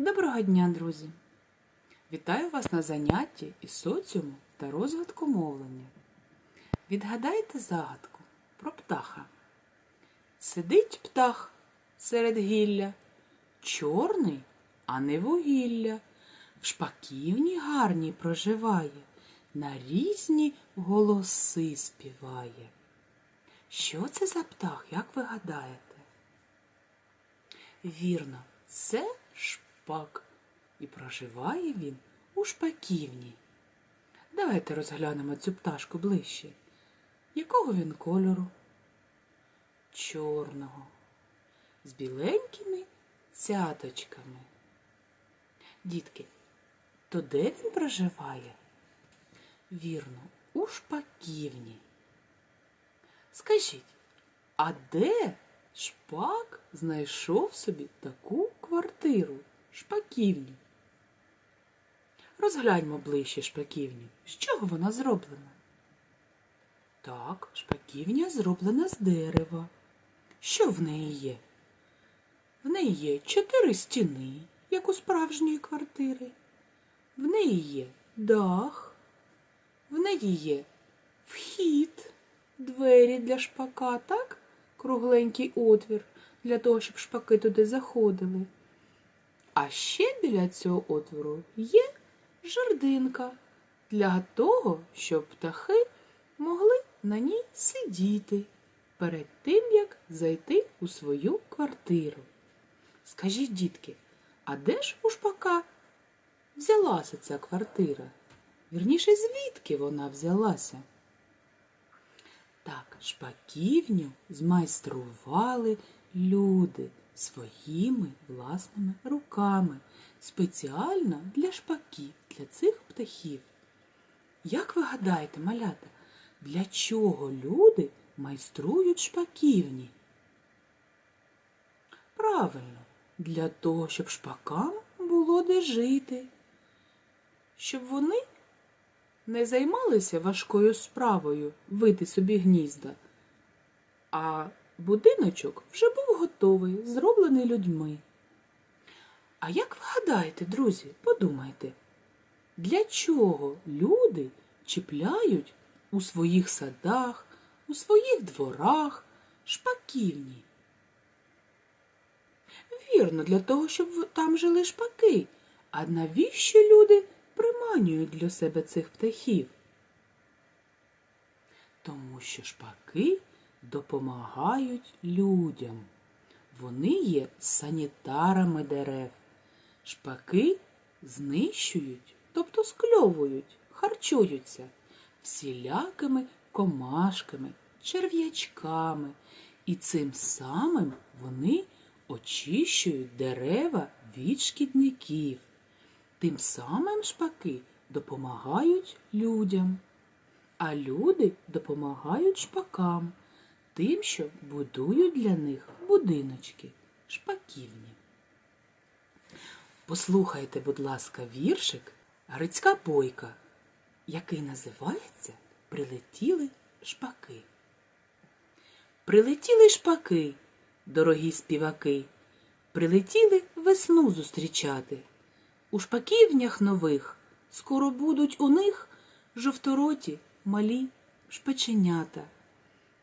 Доброго дня, друзі! Вітаю вас на занятті із соціуму та розвитку мовлення. Відгадайте загадку про птаха. Сидить птах серед гілля, чорний, а не вугілля, в шпаківні гарній проживає, на різні голоси співає. Що це за птах, як ви гадаєте? Вірно, це шпак. І проживає він у шпаківні. Давайте розглянемо цю пташку ближче. Якого він кольору? Чорного. З біленькими цяточками. Дітки, то де він проживає? Вірно, у шпаківні. Скажіть, а де шпак знайшов собі таку квартиру, шпаківню? Розгляньмо ближче шпаківню. З чого вона зроблена? Так, шпаківня зроблена з дерева. Що в неї є? В неї є чотири стіни, як у справжньої квартири. В неї є дах, в неї є вхід, двері для шпака, так? Кругленький отвір для того, щоб шпаки туди заходили. А ще біля цього отвору є жердинка для того, щоб птахи могли на ній сидіти перед тим, як зайти у свою квартиру. Скажіть, дітки, а де ж у шпака взялася ця квартира? Вірніше, звідки вона взялася? Так, шпаківню змайстрували люди своїми власними руками, спеціально для шпаків, для цих птахів. Як ви гадаєте, малята, для чого люди майструють шпаківні? Правильно, для того, щоб шпакам було де жити, щоб вони не займалися важкою справою вити собі гнізда, а будиночок вже був готовий, зроблений людьми. А як ви гадаєте, друзі, подумайте, для чого люди чіпляють у своїх садах, у своїх дворах шпаківні? Вірно, для того, щоб там жили шпаки. А навіщо люди приманюють для себе цих птахів? Тому що шпаки допомагають людям. Вони є санітарами дерев. Шпаки знищують, тобто скльовують, харчуються всілякими комашками, черв'ячками, і цим самим вони очищують дерева від шкідників. Тим самим шпаки допомагають людям, а люди допомагають шпакам, тим, що будують для них будиночки, шпаківні. Послухайте, будь ласка, віршик Грицька бойка, який називається Прилетіли шпаки. Прилетіли шпаки, дорогі співаки, прилетіли весну зустрічати. У шпаківнях нових скоро будуть у них жовтороті малі шпаченята.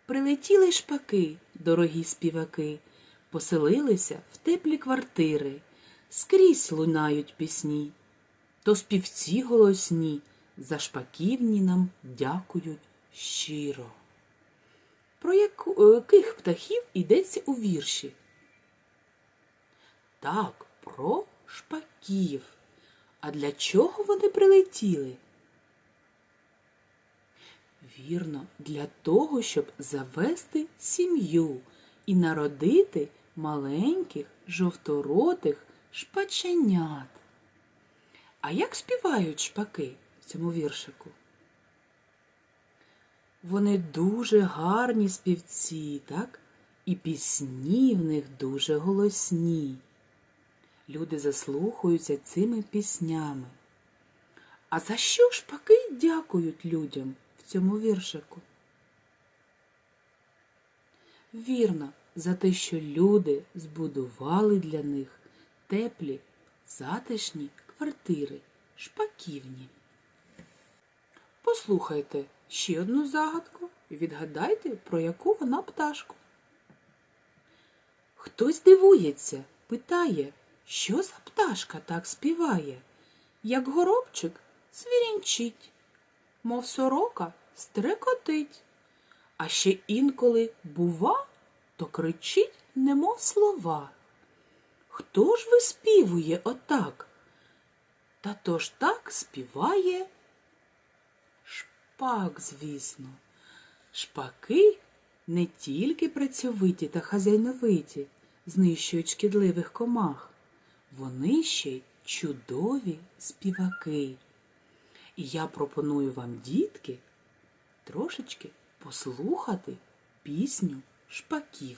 Прилетіли шпаки, дорогі співаки, поселилися в теплі квартири, скрізь лунають пісні, то співці голосні за шпаківні нам дякують щиро. Про яких птахів йдеться у вірші? Так, про шпаків. А для чого вони прилетіли? Вірно, для того, щоб завести сім'ю і народити маленьких жовторотих шпаченят. А як співають шпаки в цьому віршику? Вони дуже гарні співці, так? І пісні в них дуже голосні. Люди заслухаються цими піснями. А за що шпаки дякують людям цьому віршику? Вірно, за те, що люди збудували для них теплі затишні квартири, шпаківні. Послухайте ще одну загадку і відгадайте, про яку вона пташку. Хтось дивується, питає, що за пташка так співає, як горобчик свірінчить, мов сорока стрекотить, а ще інколи бува, то кричить, немов слова. Хто ж виспівує отак? Та то ж так співає шпак, звісно. Шпаки не тільки працьовиті та хазяйновиті, знищують шкідливих комах, вони ще й чудові співаки. І я пропоную вам, дітки, трошечки послухати пісню шпаків.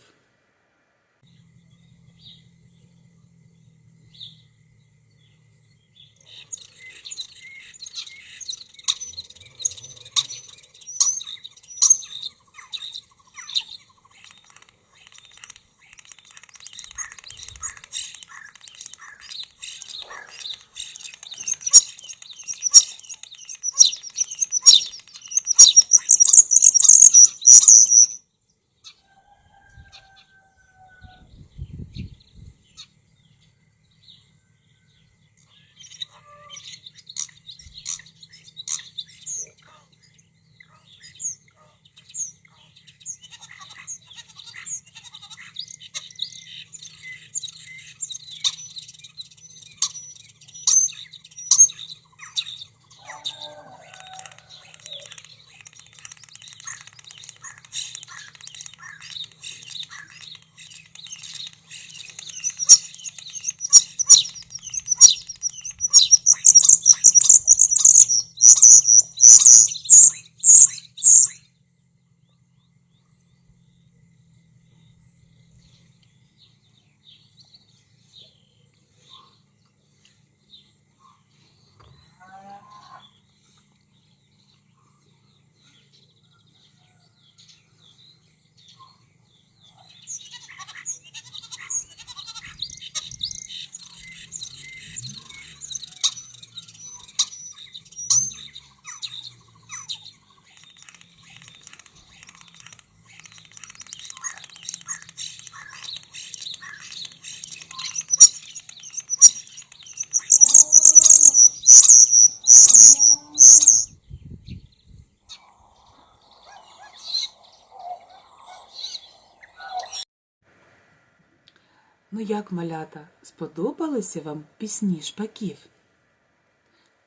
Ну як, малята, сподобалися вам пісні шпаків?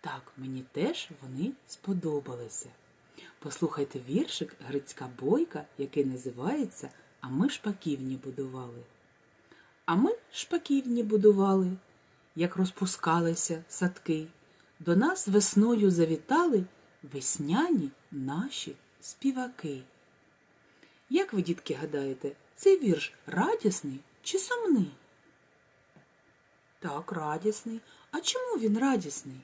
Так, мені теж вони сподобалися. Послухайте віршик Грицька Бойка, який називається А ми шпаківні будували. А ми шпаківні будували, як розпускалися садки. До нас весною завітали весняні наші співаки. Як ви, дітки, гадаєте, цей вірш радісний чи сумний? Так, радісний. А чому він радісний?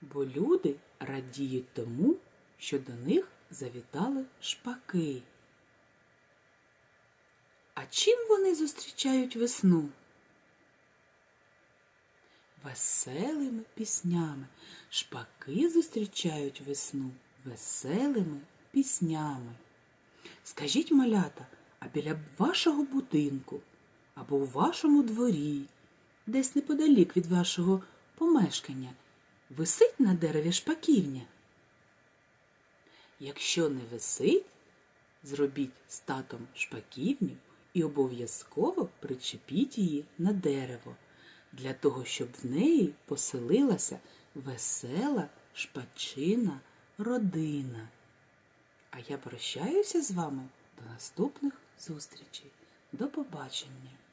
Бо люди радіють тому, що до них завітали шпаки. А чим вони зустрічають весну? Веселими піснями. Шпаки зустрічають весну веселими піснями. Скажіть, малята, а біля вашого будинку або у вашому дворі, десь неподалік від вашого помешкання, висить на дереві шпаківня? Якщо не висить, зробіть з татом шпаківню і обов'язково причепіть її на дерево, для того, щоб в неї поселилася весела шпачина родина. А я прощаюся з вами до наступних зустрічей. До побачення!